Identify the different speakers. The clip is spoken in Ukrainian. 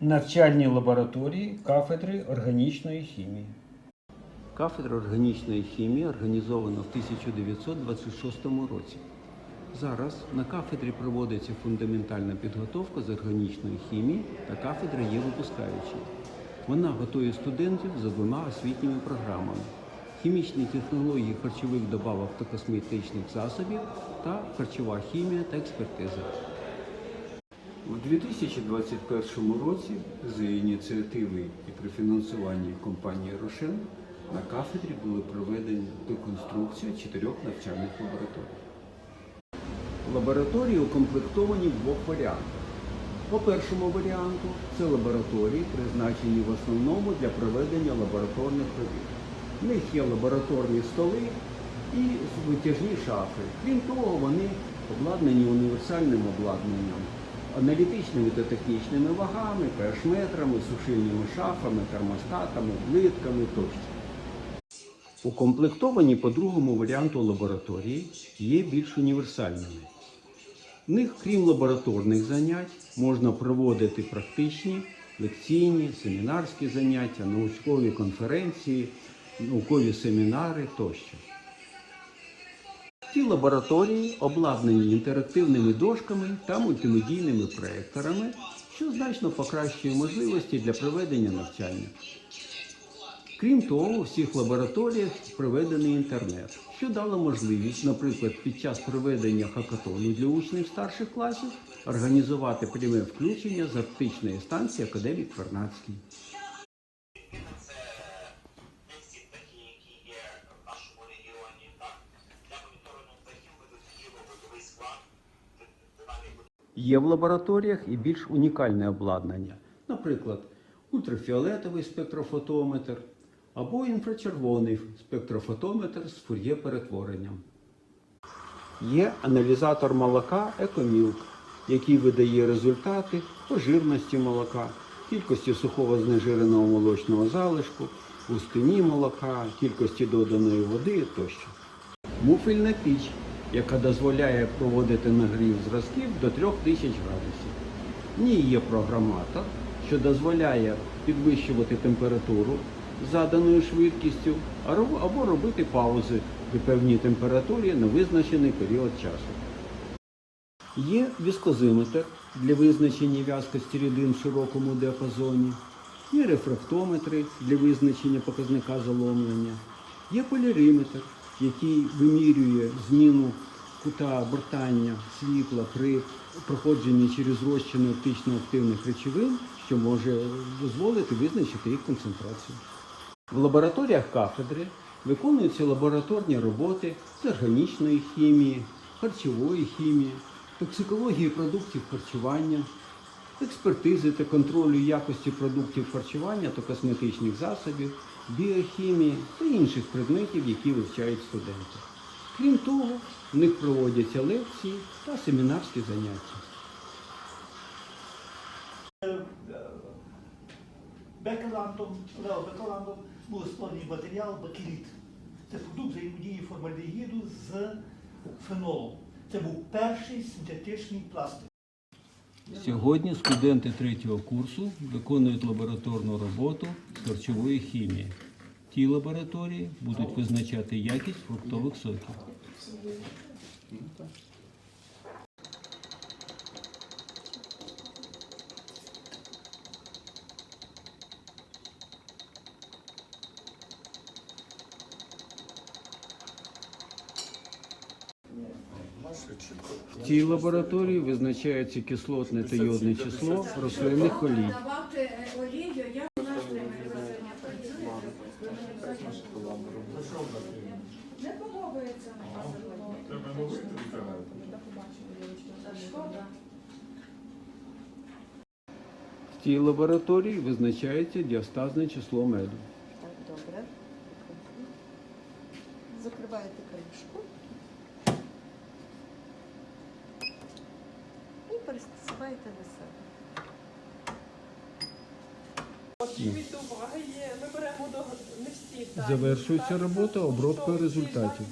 Speaker 1: навчальні лабораторії кафедри органічної хімії.
Speaker 2: Кафедра органічної хімії організована в 1926 році. Зараз на кафедрі проводиться фундаментальна підготовка з органічної хімії та кафедра є випускаючою. Вона готує студентів за двома освітніми програмами: хімічні технології харчових добавок та косметичних засобів та харчова хімія та експертиза. У 2021 році за ініціативи і при фінансуванні компанії Рошен на кафедрі були проведені реконструкція чотирьох навчальних лабораторій. Лабораторії укомплектовані в двох варіантах. По першому варіанту це лабораторії, призначені в основному для проведення лабораторних робіт. В них є лабораторні столи і витяжні шафи. Крім того, вони обладнані універсальним обладнанням, аналітичними та технічними вагами, pH-метрами, сушильними шафами, термостатами, плитками тощо. Укомплектовані по другому варіанту лабораторії є більш універсальними. В них, крім лабораторних занять, можна проводити практичні, лекційні, семінарські заняття, наукові конференції, наукові семінари тощо. Ці лабораторії обладнані інтерактивними дошками та мультимедійними проекторами, що значно покращує можливості для проведення навчання. Крім того, у всіх лабораторіях проведений інтернет, що дало можливість, наприклад, під час проведення хакатону для учнів старших класів організувати пряме включення з арктичної станції Академік Вернадський.
Speaker 3: це не всі птахи, які є в нашому регіоні. Так? Для моніторингу птахів ведуть кіловидовий склад. Динаміку
Speaker 2: Є в лабораторіях і більш унікальне обладнання, наприклад, ультрафіолетовий спектрофотометр або інфрачервоний спектрофотометр з фур'є-перетворенням. Є аналізатор молока Екомілк, який видає результати по жирності молока, кількості сухого знежиреного молочного залишку, густині молока, кількості доданої води тощо. Муфельна піч, яка дозволяє проводити нагрів зразків до 3000 градусів. В ній є програматор, що дозволяє підвищувати температуру заданою швидкістю або робити паузи при певній температурі на визначений період часу. Є віскозиметр для визначення в'язкості рідин в широкому діапазоні, є рефрактометри для визначення показника заломлення, є поляриметр, який вимірює зміну кута обертання світла при проходженні через розчини оптично активних речовин, що може дозволити визначити їх концентрацію. В лабораторіях кафедри виконуються лабораторні роботи з органічної хімії, харчової хімії, токсикології продуктів харчування, експертизи та контролю якості продуктів харчування та косметичних засобів, біохімії та інших предметів, які вивчають студенти. Крім того, в них проводяться лекції та семінарські заняття.
Speaker 4: Бекеландом, Лео Бекеландом був створений матеріал бакеліт. Це продукт взаємодії формальдегіду з фенолом. Це був перший синтетичний пластик.
Speaker 2: Сьогодні студенти третього курсу виконують лабораторну роботу з харчової хімії. Ті лабораторії будуть визначати якість фруктових соків. В цій лабораторії визначається кислотне та йодне число рослинних олій.
Speaker 5: Давати е, олію, я не подобається
Speaker 2: В цій лабораторії визначається діастазне число меду.
Speaker 6: Так, добре. Закриваєте кришку. І на себе.
Speaker 7: від уваги є. Ми беремо до не всі.
Speaker 2: Завершується робота обробкою результатів.